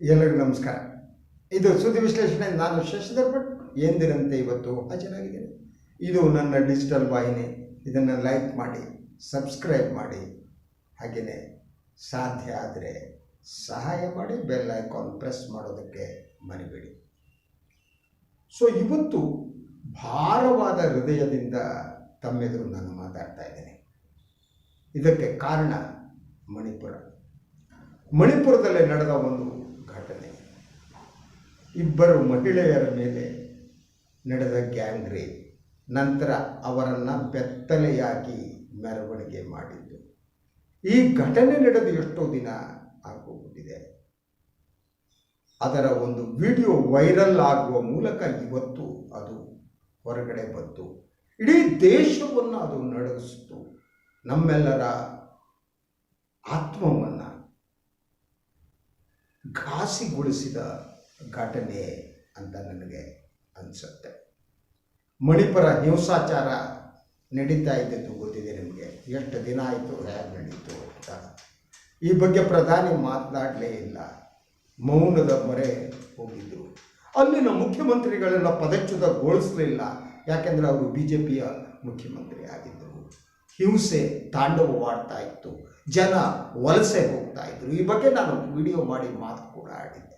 ಎಲ್ಲರಿಗೂ ನಮಸ್ಕಾರ. ಇದು ಸುದ್ದಿ ವಿಶ್ಲೇಷಣೆ. ನಾನು ಶಶಿಧರ್ ಭಟ್ ಎಂದಿನಂತೆ ಇವತ್ತು ಹಾಜರಾಗಿದ್ದೇನೆ. ಇದು ನನ್ನ ಡಿಜಿಟಲ್ ವಾಹಿನಿ. ಇದನ್ನು ಲೈಕ್ ಮಾಡಿ, ಸಬ್ಸ್ಕ್ರೈಬ್ ಮಾಡಿ. ಹಾಗೆಯೇ ಸಾಧ್ಯ ಆದರೆ ಸಹಾಯ ಮಾಡಿ, ಬೆಲ್ ಐಕಾನ್ ಪ್ರೆಸ್ ಮಾಡೋದಕ್ಕೆ ಮರಿಬೇಡಿ. ಸೊ, ಇವತ್ತು ಭಾರವಾದ ಹೃದಯದಿಂದ ತಮ್ಮೆದುರು ನಾನು ಮಾತಾಡ್ತಾ ಇದ್ದೇನೆ. ಇದಕ್ಕೆ ಕಾರಣ ಮಣಿಪುರ. ಮಣಿಪುರದಲ್ಲೇ ನಡೆದ ಒಂದು ಘಟನೆ. ಇಬ್ಬರು ಮಹಿಳೆಯರ ಮೇಲೆ ನಡೆದ ಗ್ಯಾಂಗ್ ನಂತರ ಅವರನ್ನು ಬೆತ್ತಲೆಯಾಗಿ ಮೆರವಣಿಗೆ ಮಾಡಿದ್ದು. ಈ ಘಟನೆ ನಡೆದು ಎಷ್ಟೋ ದಿನ ಆಗೋಗ್ಬಿಟ್ಟಿದೆ. ಅದರ ಒಂದು ವಿಡಿಯೋ ವೈರಲ್ ಆಗುವ ಮೂಲಕ ಇವತ್ತು ಅದು ಹೊರಗಡೆ ಬಂತು. ಇಡೀ ದೇಶವನ್ನು ಅದು ನಡೆಸಿತು ನಮ್ಮೆಲ್ಲರ ಆತ್ಮವನ್ನು ಘಾಸಿಗೊಳಿಸಿದ ಘಟನೆ ಅಂತ ನನಗೆ ಅನಿಸುತ್ತೆ. ಮಣಿಪುರ ಹಿಂಸಾಚಾರ ನಡೀತಾ ಇದ್ದದ್ದು ಗೊತ್ತಿದೆ ನಿಮಗೆ? ಎಷ್ಟು ದಿನ ಆಯಿತು, ಹೇಗೆ ನಡೀತು ಅಂತ. ಈ ಬಗ್ಗೆ ಪ್ರಧಾನಿ ಮಾತನಾಡಲೇ ಇಲ್ಲ. ಮೌನದ ಮೊರೆ ಹೋಗಿದ್ದು ಅಲ್ಲಿನ ಮುಖ್ಯಮಂತ್ರಿಗಳೆಲ್ಲ ಪದಚ್ಯುತಗೊಳಿಸಲಿಲ್ಲ. ಯಾಕೆಂದರೆ ಅವರು ಬಿ ಜೆ ಪಿಯ ಮುಖ್ಯಮಂತ್ರಿ ಆಗಿದ್ದರು ಹಿಂಸೆ ತಾಂಡವವಾಡ್ತಾ ಇತ್ತು. ಜನ ವಲಸೆ ಹೋಗ್ತಾ ಇದ್ರು. ಈ ಬಗ್ಗೆ ನಾನು ವಿಡಿಯೋ ಮಾಡಿ ಮಾತು ಕೂಡ ಆಡಿದ್ದೆ.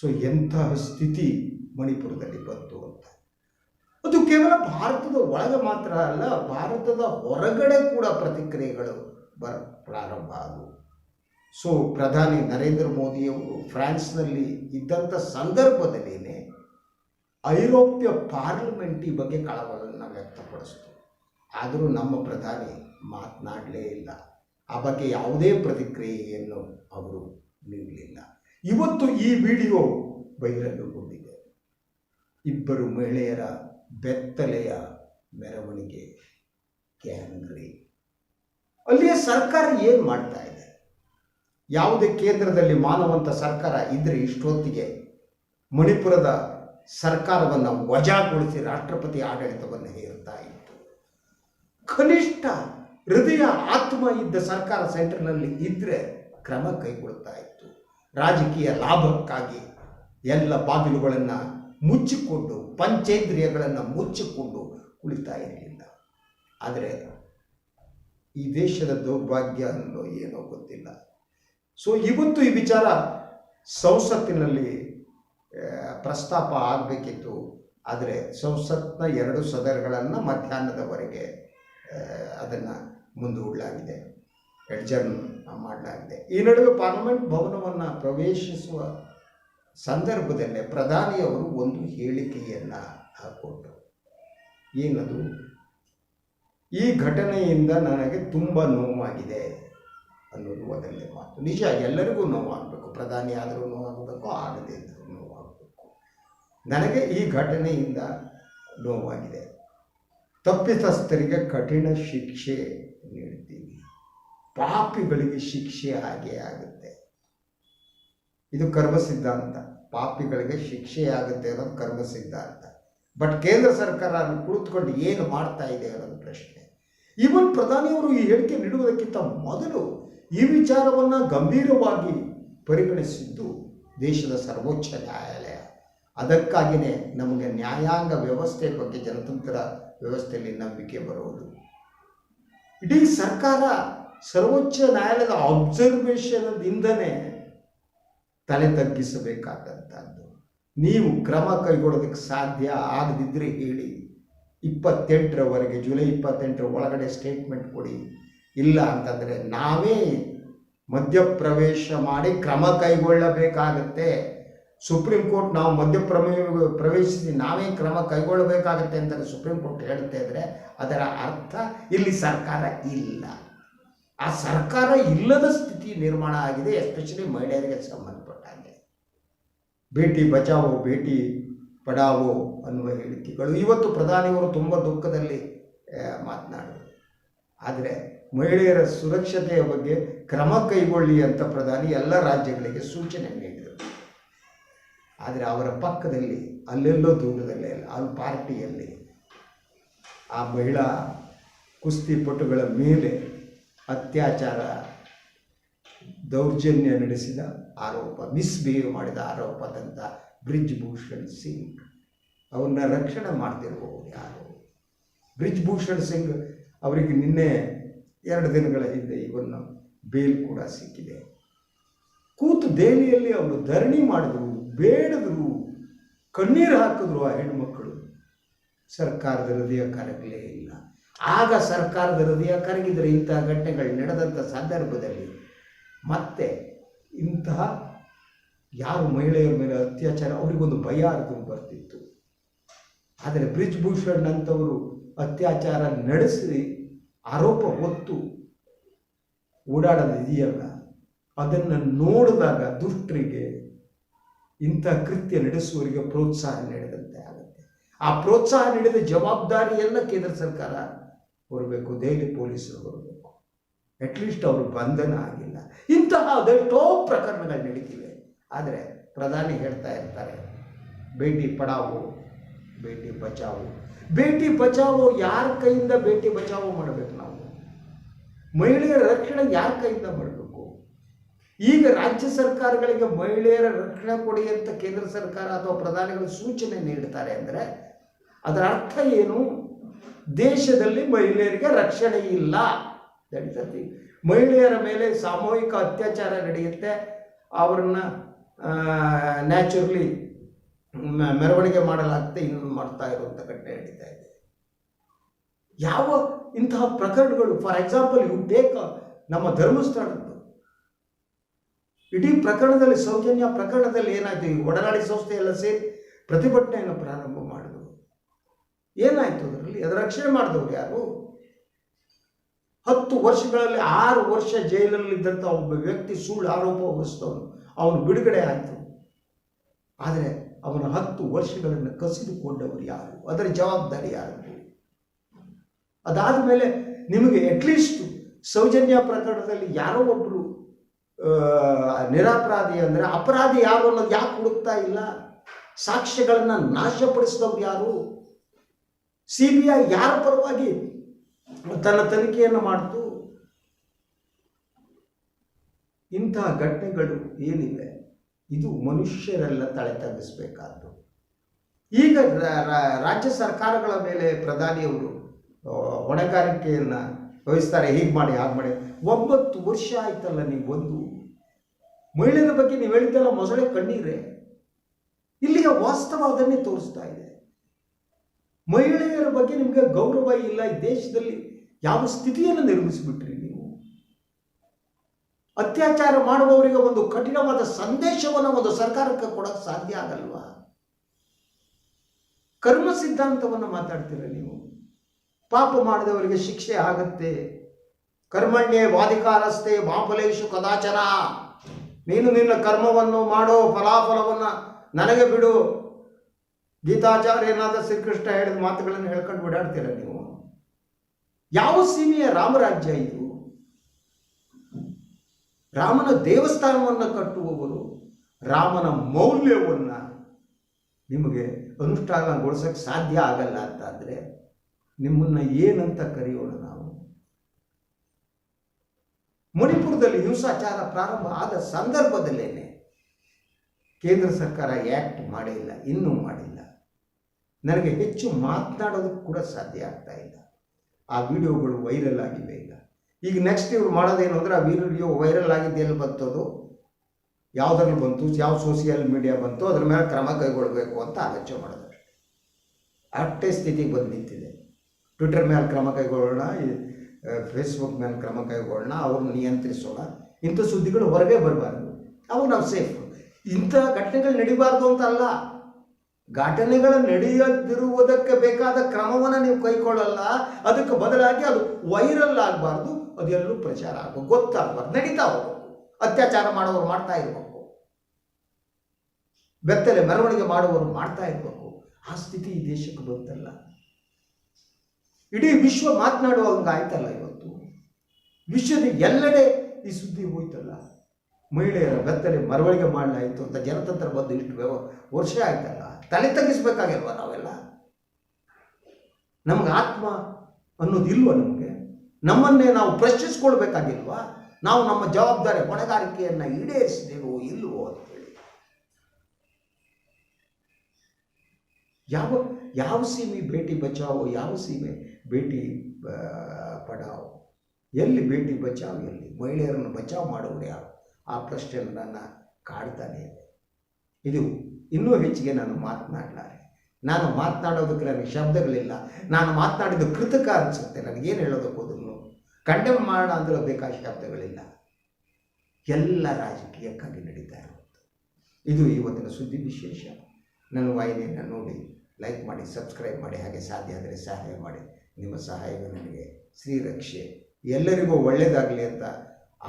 ಸೊ ಎಂತಹ ಸ್ಥಿತಿ ಮಣಿಪುರದಲ್ಲಿ ಬಂತು ಅಂತ. ಅದು ಕೇವಲ ಭಾರತದ ಒಳಗೆ ಮಾತ್ರ ಅಲ್ಲ, ಭಾರತದ ಹೊರಗಡೆ ಕೂಡ ಪ್ರತಿಕ್ರಿಯೆಗಳು ಬರ, ಪ್ರಾರಂಭ ಆದವು. ಸೊ ಪ್ರಧಾನಿ ನರೇಂದ್ರ ಮೋದಿಯವರು ಫ್ರಾನ್ಸ್ನಲ್ಲಿ ಇದ್ದಂಥ ಸಂದರ್ಭದಲ್ಲೇನೆ ಐರೋಪ್ಯ ಪಾರ್ಲಿಮೆಂಟ್ ಈ ಬಗ್ಗೆ ಕಳವಳನ್ನು ವ್ಯಕ್ತಪಡಿಸಿತು ಆದರೂ ನಮ್ಮ ಪ್ರಧಾನಿ ಮಾತನಾಡಲೇ ಇಲ್ಲ. ಆ ಬಗ್ಗೆ ಯಾವುದೇ ಪ್ರತಿಕ್ರಿಯೆಯನ್ನು ಅವರು ನೀಡಲಿಲ್ಲ. ಇವತ್ತು ಈ ವಿಡಿಯೋ ಬಹಿರಂಗಗೊಂಡಿದೆ. ಇಬ್ಬರು ಮಹಿಳೆಯರ ಬೆತ್ತಲೆಯ ಮೆರವಣಿಗೆ ಕ್ಯಾಂಗ್ರಿ ಅಲ್ಲಿಯ ಸರ್ಕಾರ ಏನು ಮಾಡ್ತಾ ಇದೆ? ಯಾವುದೇ ಕೇಂದ್ರದಲ್ಲಿ ಮಾನವಂತ ಸರ್ಕಾರ ಇದ್ದರೆ ಇಷ್ಟೊತ್ತಿಗೆ ಮಣಿಪುರದ ಸರ್ಕಾರವನ್ನು ವಜಾಗೊಳಿಸಿ ರಾಷ್ಟ್ರಪತಿ ಆಡಳಿತವನ್ನು ಹೇರ್ತಾ ಇತ್ತು. ಕನಿಷ್ಠ ಹೃದಯ ಆತ್ಮ ಇದ್ದ ಸರ್ಕಾರ ಸೆಂಟರ್ನಲ್ಲಿ ಇದ್ದರೆ ಕ್ರಮ ಕೈಗೊಳ್ತಾ ಇತ್ತು. ರಾಜಕೀಯ ಲಾಭಕ್ಕಾಗಿ ಎಲ್ಲ ಬಾಗಿಲುಗಳನ್ನು ಮುಚ್ಚಿಕೊಂಡು, ಪಂಚೇಂದ್ರಿಯಗಳನ್ನು ಮುಚ್ಚಿಕೊಂಡು ಕುಳಿತಾ ಇರಲಿಲ್ಲ. ಆದರೆ ಈ ದೇಶದ ದೌರ್ಭಾಗ್ಯ ಅನ್ನೋ ಏನೋ ಗೊತ್ತಿಲ್ಲ. ಸೊ ಇವತ್ತು ಈ ವಿಚಾರ ಸಂಸತ್ತಿನಲ್ಲಿ ಪ್ರಸ್ತಾಪ ಆಗಬೇಕಿತ್ತು. ಆದರೆ ಸಂಸತ್ನ ಎರಡು ಸದನಗಳನ್ನು ಮಧ್ಯಾಹ್ನದವರೆಗೆ ಅದನ್ನು ಮುಂದೂಡಲಾಗಿದೆ. ಎಡ್ಜರ್ನ್ ಮಾಡಲಾಗಿದೆ. ಈ ನಡುವೆ ಪಾರ್ಲಿಮೆಂಟ್ ಭವನವನ್ನು ಪ್ರವೇಶಿಸುವ ಸಂದರ್ಭದಲ್ಲೇ ಪ್ರಧಾನಿಯವರು ಒಂದು ಹೇಳಿಕೆಯನ್ನು ಹಾಕೊಂಡರು ಏನದು? ಈ ಘಟನೆಯಿಂದ ನನಗೆ ತುಂಬ ನೋವಾಗಿದೆ ಅನ್ನೋದು ಅದರಲ್ಲಿ ಮಾತು. ನಿಜ, ಎಲ್ಲರಿಗೂ ನೋವಾಗಬೇಕು. ಪ್ರಧಾನಿ ಆದರೂ ನೋವಾಗಬೇಕು, ಆಗದೇ ಇದ್ದರೂ ನೋವಾಗಬೇಕು. ನನಗೆ ಈ ಘಟನೆಯಿಂದ ನೋವಾಗಿದೆ. ತಪ್ಪಿತಸ್ಥರಿಗೆ ಕಠಿಣ ಶಿಕ್ಷೆ ನೀಡ್ತೀವಿ ಪಾಪಿಗಳಿಗೆ ಶಿಕ್ಷೆ ಹಾಗೆ ಆಗುತ್ತೆ. ಇದು ಕರ್ಮ ಸಿದ್ಧಾಂತ ಪಾಪಿಗಳಿಗೆ ಶಿಕ್ಷೆ ಆಗುತ್ತೆ ಅನ್ನೋದು ಕರ್ಮ ಸಿದ್ಧಾಂತ ಬಟ್ ಕೇಂದ್ರ ಸರ್ಕಾರ ಅಲ್ಲಿ ಕುಳಿತುಕೊಂಡು ಏನು ಮಾಡ್ತಾ ಇದೆ ಅನ್ನೋದು ಪ್ರಶ್ನೆ. ಇವನ್ ಪ್ರಧಾನಿಯವರು ಈ ಹೇಳಿಕೆ ನೀಡುವುದಕ್ಕಿಂತ ಮೊದಲು ಈ ವಿಚಾರವನ್ನು ಗಂಭೀರವಾಗಿ ಪರಿಗಣಿಸಿದ್ದು ದೇಶದ ಸರ್ವೋಚ್ಚ ನ್ಯಾಯಾಲಯ. ಅದಕ್ಕಾಗಿಯೇ ನಮಗೆ ನ್ಯಾಯಾಂಗ ವ್ಯವಸ್ಥೆ ಬಗ್ಗೆ ಜನತಂತ್ರ ವ್ಯವಸ್ಥೆಯಲ್ಲಿ ನಂಬಿಕೆ ಬರುವುದು. ಇಡೀ ಸರ್ಕಾರ ಸರ್ವೋಚ್ಚ ನ್ಯಾಯಾಲಯದ ಅಬ್ಸರ್ವೇಷನ್ದಿಂದನೇ ತಲೆ ತಗ್ಗಿಸಬೇಕಾದಂಥದ್ದು ನೀವು ಕ್ರಮ ಕೈಗೊಳ್ಳೋದಕ್ಕೆ ಸಾಧ್ಯ ಆಗದಿದ್ದರೆ ಹೇಳಿ. ಇಪ್ಪತ್ತೆಂಟರವರೆಗೆ, ಜುಲೈ ಇಪ್ಪತ್ತೆಂಟರ ಒಳಗಡೆ ಸ್ಟೇಟ್ಮೆಂಟ್ ಕೊಡಿ. ಇಲ್ಲ ಅಂತಂದರೆ ನಾವೇ ಮಧ್ಯಪ್ರವೇಶ ಮಾಡಿ ಕ್ರಮ ಕೈಗೊಳ್ಳಬೇಕಾಗತ್ತೆ. ಸುಪ್ರೀಂ ಕೋರ್ಟ್ ನಾವು ಮಧ್ಯಪ್ರಮೇ ಪ್ರವೇಶಿಸಿ ನಾವೇ ಕ್ರಮ ಕೈಗೊಳ್ಳಬೇಕಾಗತ್ತೆ ಅಂತ ಸುಪ್ರೀಂ ಕೋರ್ಟ್ ಹೇಳುತ್ತೆ ಇದ್ರೆ ಅದರ ಅರ್ಥ ಇಲ್ಲಿ ಸರ್ಕಾರ ಇಲ್ಲ. ಆ ಸರ್ಕಾರ ಇಲ್ಲದ ಸ್ಥಿತಿ ನಿರ್ಮಾಣ ಆಗಿದೆ ಎಸ್ಪೆಷಲಿ ಮಹಿಳೆಯರಿಗೆ ಸಂಬಂಧಪಟ್ಟಾಗೆ ಭೇಟಿ ಬಚಾವೋ ಭೇಟಿ ಪಡಾವೋ ಅನ್ನುವ ಹೇಳಿಕೆಗಳು ಇವತ್ತು ಪ್ರಧಾನಿಯವರು ತುಂಬ ದುಃಖದಲ್ಲಿ ಮಾತನಾಡಿದರು. ಆದರೆ ಮಹಿಳೆಯರ ಸುರಕ್ಷತೆಯ ಬಗ್ಗೆ ಕ್ರಮ ಕೈಗೊಳ್ಳಿ ಅಂತ ಪ್ರಧಾನಿ ಎಲ್ಲ ರಾಜ್ಯಗಳಿಗೆ ಸೂಚನೆ ನೀಡಿದರು. ಆದರೆ ಅವರ ಪಕ್ಕದಲ್ಲಿ, ಅಲ್ಲೆಲ್ಲೋ ದೂರದಲ್ಲೇ ಅಲ್ಲ ಪಾರ್ಟಿಯಲ್ಲಿ ಆ ಮಹಿಳಾ ಕುಸ್ತಿಪಟುಗಳ ಮೇಲೆ ಅತ್ಯಾಚಾರ, ದೌರ್ಜನ್ಯ ನಡೆಸಿದ ಆರೋಪ, ಮಿಸ್ಬಿಹೇವ್ ಮಾಡಿದ ಆರೋಪದಂಥ ಬ್ರಿಜ್ ಭೂಷಣ್ ಸಿಂಗ್. ಅವನ್ನ ರಕ್ಷಣೆ ಮಾಡ್ತಿರ್ಬೋದು ಯಾರು? ಬ್ರಿಜ್ ಭೂಷಣ್ ಸಿಂಗ್ ಅವರಿಗೆ ನಿನ್ನೆ ಎರಡು ದಿನಗಳ ಹಿಂದೆ ಇವನ್ನು ಬೇಲ್ ಕೂಡ ಸಿಕ್ಕಿದೆ. ಕೂತು ದೆಹಲಿಯಲ್ಲಿ ಅವರು ಧರಣಿ ಮಾಡಿದ್ರು ಬೇಡದ್ರು, ಕಣ್ಣೀರು ಹಾಕಿದ್ರು ಆ ಹೆಣ್ಮಕ್ಕಳು ಸರ್ಕಾರದ ಹೃದಯ ಕರಗಲೇ ಇಲ್ಲ. ಆಗ ಸರ್ಕಾರದ ಹೃದಯ ಕರಗಿದರೆ ಇಂತಹ ಘಟನೆಗಳು ನಡೆದಂಥ ಸಂದರ್ಭದಲ್ಲಿ ಮತ್ತೆ ಇಂತಹ ಯಾರು ಮಹಿಳೆಯರ ಮೇಲೆ ಅತ್ಯಾಚಾರ, ಅವರಿಗೊಂದು ಭಯ ಅದು ಬರ್ತಿತ್ತು. ಆದರೆ ಬ್ರಿಜ್ ಭೂಷಣ್ ಅಂತವರು ಅತ್ಯಾಚಾರ ನಡೆಸಿ ಆರೋಪ ಹೊತ್ತು ಓಡಾಡೋದಿದೆಯಲ್ಲ, ಅದನ್ನು ನೋಡಿದಾಗ ದುಷ್ಟರಿಗೆ ಇಂಥ ಕೃತ್ಯ ನಡೆಸುವವರಿಗೆ ಪ್ರೋತ್ಸಾಹ ನೀಡಿದಂತೆ ಆಗುತ್ತೆ. ಆ ಪ್ರೋತ್ಸಾಹ ನೀಡಿದ ಜವಾಬ್ದಾರಿಯೆಲ್ಲ ಕೇಂದ್ರ ಸರ್ಕಾರ ಹೊರಬೇಕು ದೆಹಲಿ ಪೊಲೀಸರು ಹೊರಬೇಕು ಅಟ್ಲೀಸ್ಟ್ ಅವರು ಬಂಧನ ಆಗಿಲ್ಲ. ಇಂತಹ ಅದೆಷ್ಟೋ ಪ್ರಕರಣಗಳು ನಡೀತಿವೆ. ಆದರೆ ಪ್ರಧಾನಿ ಹೇಳ್ತಾ ಇರ್ತಾರೆ ಬೇಟಿ ಪಡಾವು ಬೇಟಿ ಬಚಾವು. ಬೇಟಿ ಬಚಾವೋ ಯಾರ ಕೈಯಿಂದ ಬೇಟಿ ಬಚಾವೋ ಮಾಡಬೇಕು ನಾವು? ಮಹಿಳೆಯರ ರಕ್ಷಣೆ ಯಾರ ಕೈಯಿಂದ ಮಾಡಬೇಕು? ಈಗ ರಾಜ್ಯ ಸರ್ಕಾರಗಳಿಗೆ ಮಹಿಳೆಯರ ರಕ್ಷಣೆ ಕೊಡಿ ಅಂತ ಕೇಂದ್ರ ಸರ್ಕಾರ ಅಥವಾ ಪ್ರಧಾನಿಗಳು ಸೂಚನೆ ನೀಡ್ತಾರೆ ಅಂದರೆ ಅದರ ಅರ್ಥ ಏನು? ದೇಶದಲ್ಲಿ ಮಹಿಳೆಯರಿಗೆ ರಕ್ಷಣೆ ಇಲ್ಲ. ನಡೀತದೆ ಮಹಿಳೆಯರ ಮೇಲೆ ಸಾಮೂಹಿಕ ಅತ್ಯಾಚಾರ ನಡೆಯುತ್ತೆ. ಅವರನ್ನು ನ್ಯಾಚುರಲಿ ಮೆರವಣಿಗೆ ಮಾಡಲಾಗ್ತದೆ ಇನ್ನೊಂದು ಮಾಡ್ತಾ ಇರುವಂಥ ಘಟನೆ ನಡೀತಾ ಇದೆ. ಯಾವ ಇಂತಹ ಪ್ರಕರಣಗಳು ಫಾರ್ ಎಕ್ಸಾಂಪಲ್ ಯು ಟೇಕ್ ನಮ್ಮ ಧರ್ಮಸ್ಥಳದ್ದು ಇಡೀ ಪ್ರಕರಣದಲ್ಲಿ, ಸೌಜನ್ಯ ಪ್ರಕರಣದಲ್ಲಿ ಏನಾಯ್ತು? ಈ ಒಡನಾಡಿ ಸಂಸ್ಥೆ ಎಲ್ಲ ಸೇರಿ ಪ್ರತಿಭಟನೆಯನ್ನು ಪ್ರಾರಂಭ ಮಾಡಿದ್ರು ಏನಾಯ್ತು ಅದರಲ್ಲಿ? ಅದರ ರಕ್ಷಣೆ ಮಾಡಿದವರು ಯಾರು? ಹತ್ತು ವರ್ಷಗಳಲ್ಲಿ ಆರು ವರ್ಷ ಜೈಲಲ್ಲಿದ್ದಂಥ ಒಬ್ಬ ವ್ಯಕ್ತಿ ಸುಳ್ಳು ಆರೋಪ ಹೊರಿಸಿದವನು. ಅವನು ಬಿಡುಗಡೆ ಆಯಿತು. ಆದರೆ ಅವನ ಹತ್ತು ವರ್ಷಗಳನ್ನು ಕಸಿದುಕೊಂಡವರು ಯಾರು? ಅದರ ಜವಾಬ್ದಾರಿ ಯಾರು? ಅದಾದ ಮೇಲೆ ನಿಮಗೆ ಅಟ್ಲೀಸ್ಟ್ ಸೌಜನ್ಯ ಪ್ರಕರಣದಲ್ಲಿ ಯಾರೋ ಒಬ್ಬರು ನಿರಪರಾಧಿ ಅಂದರೆ ಅಪರಾಧಿ ಯಾರು ಅನ್ನೋದು ಯಾಕೆ ಹುಡುಕ್ತಾ ಇಲ್ಲ? ಸಾಕ್ಷ್ಯಗಳನ್ನು ನಾಶಪಡಿಸಿದವ್ರು ಯಾರು? ಸಿ ಬಿ ಐ ಯಾರ ಪರವಾಗಿ ತನ್ನ ತನಿಖೆಯನ್ನು ಮಾಡ್ತು? ಇಂತಹ ಘಟನೆಗಳು ಏನಿವೆ? ಇದು ಮನುಷ್ಯರೆಲ್ಲ ತಲೆ ತಗ್ಗಿಸ್ಬೇಕಾದ್ದು. ಈಗ ರಾಜ್ಯ ಸರ್ಕಾರಗಳ ಮೇಲೆ ಪ್ರಧಾನಿಯವರು ಹೊಣೆಗಾರಿಕೆಯನ್ನು ವಹಿಸ್ತಾರೆ. ಹೀಗೆ ಮಾಡಿ, ಹಾಗೆ ಮಾಡಿ. ಒಂಬತ್ತು ವರ್ಷ ಆಯ್ತಲ್ಲ ನೀವು ಬಂದು? ಮಹಿಳೆಯರ ಬಗ್ಗೆ ನೀವು ಹೇಳಿದ್ದೆಲ್ಲ ಮೊಸಳೆ ಕಣ್ಣೀರೇ. ಇಲ್ಲಿಯ ವಾಸ್ತವ ಅದನ್ನೇ ತೋರಿಸ್ತಾ ಇದೆ. ಮಹಿಳೆಯರ ಬಗ್ಗೆ ನಿಮಗೆ ಗೌರವ ಇಲ್ಲ, ಈ ದೇಶದಲ್ಲಿ ಯಾವ ಸ್ಥಿತಿಯನ್ನು ನಿರ್ಮಿಸಿಬಿಟ್ರಿ ನೀವು? ಅತ್ಯಾಚಾರ ಮಾಡುವವರಿಗೆ ಒಂದು ಕಠಿಣವಾದ ಸಂದೇಶವನ್ನು ಒಂದು ಸರ್ಕಾರಕ್ಕೆ ಕೊಡಕ್ಕೆ ಸಾಧ್ಯ ಆಗಲ್ವಾ? ಕರ್ಮ ಸಿದ್ಧಾಂತವನ್ನು ಮಾತಾಡ್ತೀರ ನೀವು? ಪಾಪ ಮಾಡಿದವರಿಗೆ ಶಿಕ್ಷೆ ಆಗತ್ತೆ. ಕರ್ಮಣ್ಯೇ ವಾದಿಕಾರಸ್ತೆ ಮಾಫಲೇಶು ಕದಾಚನ ನೀನು ನಿನ್ನ ಕರ್ಮವನ್ನು ಮಾಡೋ ಫಲಾಫಲವನ್ನು ನನಗೆ ಬಿಡು. ಗೀತಾಚಾರ್ಯನಾದ ಶ್ರೀಕೃಷ್ಣ ಹೇಳಿದ ಮಾತುಗಳನ್ನು ಹೇಳ್ಕೊಂಡು ಓಡಾಡ್ತೀರ ನೀವು? ಯಾವ ಸೀಮೆಯ ರಾಮರಾಜ್ಯ ಇದು? ರಾಮನ ದೇವಸ್ಥಾನವನ್ನು ಕಟ್ಟುವವರು ರಾಮನ ಮೌಲ್ಯವನ್ನು ನಿಮಗೆ ಅನುಷ್ಠಾನಗೊಳಿಸಕ್ಕೆ ಸಾಧ್ಯ ಆಗಲ್ಲ ಅಂತ ಅಂದರೆ ನಿಮ್ಮನ್ನು ಏನಂತ ಕರೆಯೋಣ? ಮಣಿಪುರದಲ್ಲಿ ಹಿಂಸಾಚಾರ ಪ್ರಾರಂಭ ಆದ ಸಂದರ್ಭದಲ್ಲೇನೆ ಕೇಂದ್ರ ಸರ್ಕಾರ ಆ್ಯಕ್ಟ್ ಮಾಡಿಲ್ಲ, ಇನ್ನೂ ಮಾಡಿಲ್ಲ. ನನಗೆ ಹೆಚ್ಚು ಮಾತನಾಡೋದಕ್ಕೆ ಕೂಡ ಸಾಧ್ಯ ಆಗ್ತಾ ಇಲ್ಲ. ಆ ವಿಡಿಯೋಗಳು ವೈರಲ್ ಆಗಿವೆ ಈಗ. ಈಗ ನೆಕ್ಸ್ಟ್ ಇವ್ರು ಮಾಡೋದೇನು ಅಂದರೆ ಆ ವಿಡಿಯೋ ವೈರಲ್ ಆಗಿದ್ದು ಎಲ್ಲಿ ಬಂತದು? ಯಾವುದ್ರಲ್ಲಿ ಬಂತು? ಯಾವ ಸೋಷಿಯಲ್ ಮೀಡಿಯಾ ಬಂತು? ಅದ್ರ ಮೇಲೆ ಕ್ರಮ ಕೈಗೊಳ್ಳಬೇಕು ಅಂತ ಆಲೋಚನೆ ಮಾಡೋದು ಅಷ್ಟೇ ಸ್ಥಿತಿಗೆ ಬಂದು ನಿಂತಿದೆ. ಟ್ವಿಟರ್ ಮೇಲೆ ಕ್ರಮ ಕೈಗೊಳ್ಳೋಣ ಫೇಸ್ಬುಕ್ ಮೇಲೆ ಕ್ರಮ ಕೈಗೊಳ್ಳೋಣ ಅವ್ರನ್ನ ನಿಯಂತ್ರಿಸೋಣ. ಇಂಥ ಸುದ್ದಿಗಳು ಹೊರಗೆ ಬರಬಾರ್ದು. ಅವಾಗ ನಾವು ಸೇಫ್ ಇಂಥ ಘಟನೆಗಳು ನಡಿಬಾರ್ದು ಅಂತ ಅಲ್ಲ ಘಟನೆಗಳು ನಡೆಯದಿರುವುದಕ್ಕೆ ಬೇಕಾದ ಕ್ರಮವನ್ನು ನೀವು ಕೈಗೊಳ್ಳಲ್ಲ. ಅದಕ್ಕೆ ಬದಲಾಗಿ ಅದು ವೈರಲ್ ಆಗಬಾರ್ದು. ಅದೆಲ್ಲೂ ಪ್ರಚಾರ ಆಗಬೇಕು ಗೊತ್ತಾಗಬಾರ್ದು. ನಡೀತಾ ಹೋಗ್ಬೇಕು ಅತ್ಯಾಚಾರ ಮಾಡುವವರು ಮಾಡ್ತಾ ಇರಬೇಕು. ಬೆತ್ತಲೆ ಮೆರವಣಿಗೆ ಮಾಡುವವರು ಮಾಡ್ತಾ ಇರಬೇಕು. ಆ ಸ್ಥಿತಿ ಈ ದೇಶಕ್ಕೆ ಬಂತಲ್ಲ. ಇಡೀ ವಿಶ್ವ ಮಾತನಾಡುವಂಗೆ ಆಯ್ತಲ್ಲ ಇವತ್ತು? ವಿಶ್ವದ ಎಲ್ಲೆಡೆ ಈ ಸುದ್ದಿ ಹೋಯ್ತಲ್ಲ? ಮಹಿಳೆಯರ ಬೆತ್ತಲೆ ಮರವಳಿಗೆ ಮಾಡಲಾಯಿತು ಅಂತ ಜನತಂತ್ರ ಬಂದು ಇಷ್ಟು ವರ್ಷ ಆಯ್ತಲ್ಲ? ತಲೆ ತಗ್ಗಿಸ್ಬೇಕಾಗಿಲ್ವ ನಾವೆಲ್ಲ? ನಮ್ಗೆ ಆತ್ಮ ಅನ್ನೋದಿಲ್ವ ನಮಗೆ? ನಮ್ಮನ್ನೇ ನಾವು ಪ್ರಶ್ನಿಸ್ಕೊಳ್ಬೇಕಾಗಿಲ್ವಾ? ನಾವು ನಮ್ಮ ಜವಾಬ್ದಾರಿ ಹೊಣೆಗಾರಿಕೆಯನ್ನು ಈಡೇರಿಸಿದೆವೋ ಇಲ್ವೋ ಅಂತ ಹೇಳಿ. ಯಾವ ಯಾವ ಸೀಮೆ ಬೇಟಿ ಬಚಾವೋ ಯಾವ ಸೀಮೆ ಆ, ಪಡಾವೋ? ಎಲ್ಲಿ ಬೇಟಿ ಬಚಾವ್ ಎಲ್ಲಿ? ಮಹಿಳೆಯರನ್ನು ಬಚಾವ್ ಮಾಡೋರು ಯಾರು? ಆ ಪ್ರಶ್ನೆಯನ್ನು ನನ್ನ ಕಾಡ್ತಾನೆ. ಇದೆ ಇನ್ನೂ ಹೆಚ್ಚಿಗೆ ನಾನು ಮಾತನಾಡಲಾರೆ. ನಾನು ಮಾತನಾಡೋದಕ್ಕೆ ನನಗೆ ಶಬ್ದಗಳಿಲ್ಲ. ನಾನು ಮಾತನಾಡಿದ್ದು ಕೃತಕ ಅನಿಸುತ್ತೆ. ನನಗೇನು ಹೇಳೋದಕ್ಕೆ ಹೋದ್ರು? ಕಂಡೆಮ್ ಮಾಡೋಣ ಅಂದ್ರೆ ಬೇಕಾದ ಶಬ್ದಗಳಿಲ್ಲ. ಎಲ್ಲ ರಾಜಕೀಯಕ್ಕಾಗಿ ನಡೀತಾ ಇರುವುದು. ಇದು ಇವತ್ತಿನ ಸುದ್ದಿ ವಿಶೇಷ. ನನ್ನ ವಾಹಿನಿಯನ್ನು ನೋಡಿ. ಲೈಕ್ ಮಾಡಿ ಸಬ್ಸ್ಕ್ರೈಬ್ ಮಾಡಿ, ಹಾಗೆ ಸಾಧ್ಯ ಆದರೆ ಸಹಾಯ ಮಾಡಿ. ನಿಮ್ಮ ಸಹಾಯವೇ ನನಗೆ ಶ್ರೀರಕ್ಷೆ ಎಲ್ಲರಿಗೂ ಒಳ್ಳೆಯದಾಗಲಿ ಅಂತ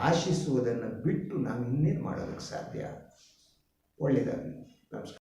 ಆಶಿಸುವುದನ್ನು ಬಿಟ್ಟು ನಾವು ಇನ್ನೇನು ಮಾಡೋದಕ್ಕೆ ಸಾಧ್ಯ? ಒಳ್ಳೆಯದಾಗಲಿ ನಮಸ್ಕಾರ.